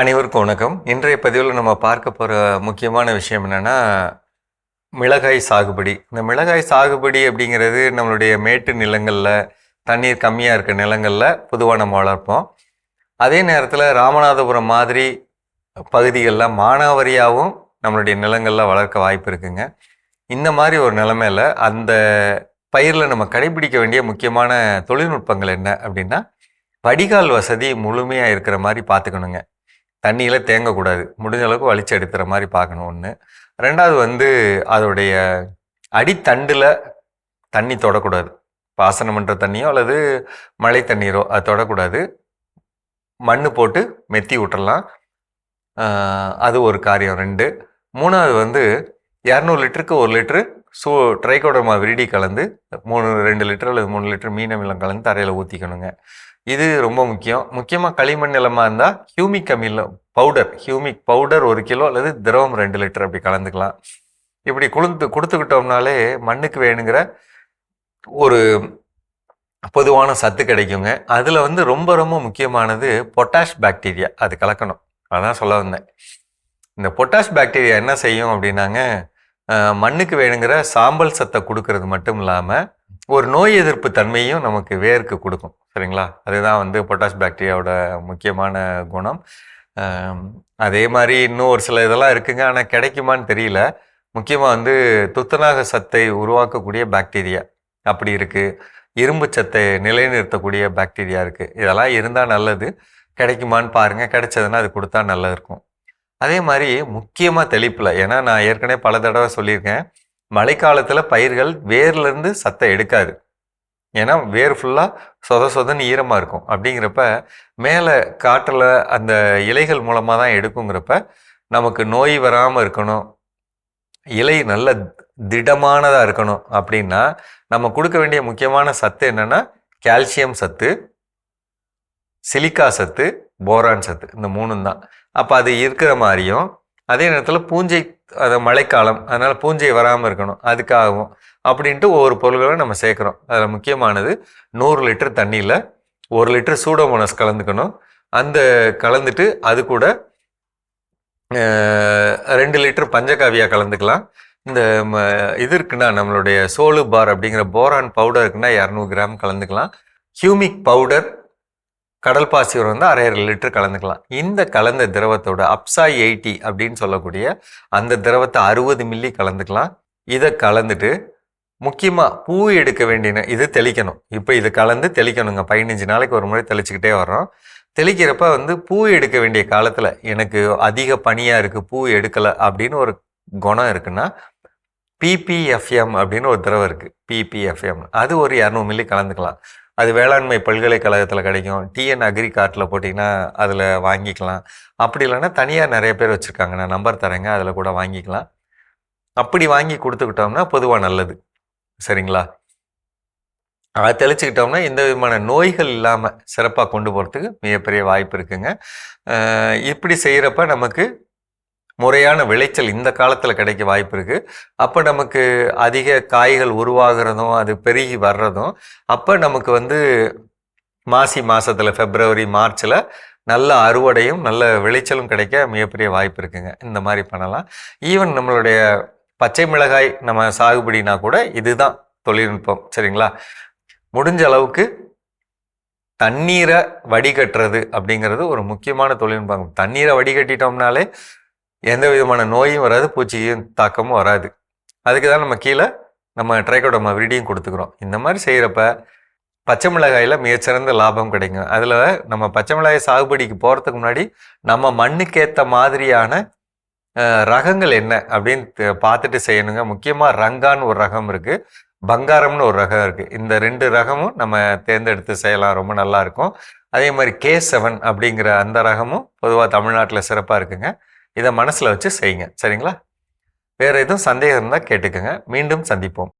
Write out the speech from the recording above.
அனைவருக்கும் வணக்கம். இன்றைய பதிவில் நம்ம பார்க்க போகிற முக்கியமான விஷயம் என்னென்னா மிளகாய் சாகுபடி. இந்த மிளகாய் சாகுபடி அப்படிங்கிறது நம்மளுடைய மேட்டு நிலங்களில் தண்ணீர் கம்மியாக இருக்க நிலங்களில் பொதுவாக நம்ம வளர்ப்போம். அதே நேரத்தில் ராமநாதபுரம் மாதிரி பகுதிகளில் மானாவரியாகவும் நம்மளுடைய நிலங்களில் வளர்க்க வாய்ப்பு இருக்குங்க. இந்த மாதிரி ஒரு நிலமையில் அந்த பயிரில் நம்ம கடைபிடிக்க வேண்டிய முக்கியமான தொழில்நுட்பங்கள் என்ன அப்படின்னா வடிகால் வசதி முழுமையாக இருக்கிற மாதிரி பார்த்துக்கணுங்க. தண்ணியில் தேங்கக்கூடாது. முடிஞ்ச அளவுக்கு வலிச்சு எடுத்துகிற மாதிரி பார்க்கணும் ஒன்று ரெண்டாவது வந்து அதோடைய அடித்தண்டில் தண்ணி தொடக்கூடாது. பாசனம் பண்ணுற தண்ணியோ அல்லது மழை தண்ணீரோ அது தொடக்கூடாது. மண் போட்டு மெத்தி விட்டுறலாம் அது ஒரு காரியம் ரெண்டு. மூணாவது வந்து இரநூறு லிட்டருக்கு ஒரு லிட்ரு சூ ட்ரைகோடர்மா விரிடி கலந்து மூணு ரெண்டு லிட்டர் அல்லது மூணு லிட்டர் மீன் அமிலம் கலந்து தரையில் ஊற்றிக்கணுங்க இது ரொம்ப முக்கியம். முக்கியமாக களிமண் நிலமாக இருந்தால் ஹியூமிக் அமிலம் பவுடர் ஹியூமிக் பவுடர் ஒரு கிலோ அல்லது திரவம் ரெண்டு லிட்டர் அப்படி கலந்துக்கலாம். இப்படி குளுந்து கொடுத்துக்கிட்டோம்னாலே மண்ணுக்கு வேணுங்கிற ஒரு பொதுவான சத்து கிடைக்குங்க. அதில் வந்து ரொம்ப ரொம்ப முக்கியமானது பொட்டாஷ் பாக்டீரியா. அது கலக்கணும். அதான் சொல்ல வந்தேன். இந்த பொட்டாஷ் பாக்டீரியா என்ன செய்யும் அப்படின்னாங்க மண்ணுக்கு வேணுங்கிற சாம்பல் சத்தை கொடுக்கறது மட்டும் இல்லாமல் ஒரு நோய் எதிர்ப்பு தன்மையும் நமக்கு வேருக்கு கொடுக்கும் சரிங்களா? அதுதான் வந்து பொட்டாஷ் பாக்டீரியாவோட முக்கியமான குணம். அதே மாதிரி இன்னும் ஒரு சில இதெல்லாம் இருக்குங்க. ஆனால் கிடைக்குமான்னு தெரியல. முக்கியமாக வந்து துத்தநாக சத்தை உருவாக்கக்கூடிய பாக்டீரியா அப்படி இருக்குது இரும்பு சத்தை நிலைநிறுத்தக்கூடிய பாக்டீரியா இருக்குது இதெல்லாம் இருந்தால் நல்லது. கிடைக்குமான்னு பாருங்கள் கிடைச்சதுன்னா அது கொடுத்தா நல்லா இருக்கும். அதே மாதிரி முக்கியமாக தெளிப்பில் ஏன்னா நான் ஏற்கனவே பல தடவை சொல்லியிருக்கேன். மழைக்காலத்தில் பயிர்கள் வேர்லேருந்து சத்தை எடுக்காது. ஏன்னா வேர் ஃபுல்லாக சொத சொதன்னு ஈரமாக இருக்கும். அப்படிங்கிறப்ப மேலே காற்றில் அந்த இலைகள் மூலமாக தான் எடுக்குங்கிறப்ப நமக்கு நோய் வராமல் இருக்கணும். இலை நல்ல திடமானதாக இருக்கணும். அப்படின்னா நம்ம கொடுக்க வேண்டிய முக்கியமான சத்து என்னென்னா கால்சியம் சத்து சிலிக்கா சத்து போரான் சத்து. இந்த மூணும் தான். அப்போ அது இருக்கிற மாதிரியும் அதே நேரத்தில் பூஞ்சை அது மழைக்காலம் அதனால் பூஞ்சை வராமல் இருக்கணும் அதுக்காகவும். அப்படின்ட்டு ஒவ்வொரு பொருள்களும் நம்ம சேர்க்குறோம். அதில் முக்கியமானது நூறு லிட்டர் தண்ணியில் ஒரு லிட்டர் சூடோமோனஸ் கலந்துக்கணும். அந்த கலந்துட்டு அது கூட ரெண்டு லிட்டர் பஞ்சகாவியா கலந்துக்கலாம். இந்த ம, இது இருக்குன்னா நம்மளுடைய சோலு பார் அப்படிங்கிற போரான் பவுடர் இருக்குன்னா இரநூறு கிராம் கலந்துக்கலாம். ஹியூமிக் பவுடர் கடல் பாசி உரம் வந்து அரை அரை லிட்டர் கலந்துக்கலாம். இந்த கலந்த திரவத்தோட அப்சாய் எயிட்டி அப்படின்னு சொல்லக்கூடிய அந்த திரவத்தை அறுபது மில்லி கலந்துக்கலாம். இதை கலந்துட்டு முக்கியமாக பூ எடுக்க வேண்டிய இது தெளிக்கணும். இப்போ இது கலந்து தெளிக்கணுங்க. பதினஞ்சு நாளைக்கு ஒரு முறை தெளிச்சுக்கிட்டே வர்றோம். தெளிக்கிறப்ப வந்து பூ எடுக்க வேண்டிய காலத்தில் எனக்கு அதிக பனியாக இருக்குது பூ எடுக்கலை அப்படின்னு ஒரு குணம் இருக்குன்னா பிபிஎஃப்எம் அப்படின்னு ஒரு திரவம் இருக்குது பிபிஎஃப்எம் அது ஒரு இரநூறு மில்லி கலந்துக்கலாம். அது வேளாண்மை பல்கலைக்கழகத்தில் கிடைக்கும். டிஎன் அக்ரி கார்ட்டில் போட்டிங்கன்னா அதில் வாங்கிக்கலாம். அப்படி இல்லைன்னா தனியார் நிறைய பேர் வச்சுருக்காங்க. நான் நம்பர் தரேங்க அதில் கூட வாங்கிக்கலாம். அப்படி வாங்கி கொடுத்துக்கிட்டோம்னா பொதுவாக நல்லது. சரிங்களா? அதை தெளிச்சுக்கிட்டோம்னா எந்த விதமான நோய்கள் இல்லாமல் சிறப்பாக கொண்டு போகிறதுக்கு மிகப்பெரிய வாய்ப்பு இருக்குங்க. இப்படி செய்கிறப்ப நமக்கு முறையான விளைச்சல் இந்த காலத்தில் கிடைக்க வாய்ப்பு இருக்குது அப்போ நமக்கு அதிக காய்கள் உருவாகிறதும் அது பெருகி வர்றதும் அப்போ நமக்கு வந்து மாசி மாதத்தில் ஃபெப்ரவரி மார்ச்சில் நல்ல அறுவடையும் நல்ல விளைச்சலும் கிடைக்க மிகப்பெரிய வாய்ப்பு இருக்குங்க. இந்த மாதிரி பண்ணலாம். ஈவன் நம்மளுடைய பச்சை மிளகாய் நம்ம சாகுபடினா கூட இதுதான் தொழில்நுட்பம் சரிங்களா? முடிஞ்ச அளவுக்கு தண்ணீரை வடிகட்டுறது அப்படிங்கிறது ஒரு முக்கியமான தொழில்நுட்பம். தண்ணீரை வடிகட்டிட்டோம்னாலே எந்த விதமான நோயும் வராது பூச்சியும் தாக்கமும் வராது. அதுக்கு தான் நம்ம கீழே நம்ம ட்ரைகோடோமா விரிடியும் கொடுத்துக்கிறோம். இந்த மாதிரி செய்கிறப்ப பச்சை மிளகாயில் மிகச்சிறந்த லாபம் கிடைக்கும். அதில் நம்ம பச்சை மிளகாய் சாகுபடிக்கு போகிறதுக்கு முன்னாடி நம்ம மண்ணுக்கேற்ற மாதிரியான ரகங்கள் என்ன அப்படின்னு பார்த்துட்டு செய்யணுங்க. முக்கியமாக ரங்கான்னு ஒரு ரகம் இருக்குது பங்காரம்னு ஒரு ரகம் இருக்குது இந்த ரெண்டு ரகமும் நம்ம தேர்ந்தெடுத்து செய்யலாம். ரொம்ப நல்லாயிருக்கும் அதே மாதிரி கே செவன் அப்படிங்கிற அந்த ரகமும் பொதுவாக தமிழ்நாட்டில் சிறப்பாக இருக்குங்க. இதை மனசில் வச்சு செய்யுங்க. சரிங்களா? வேறு எதுவும் சந்தேகம் இருந்தால் கேட்டுக்கோங்க. மீண்டும் சந்திப்போம்.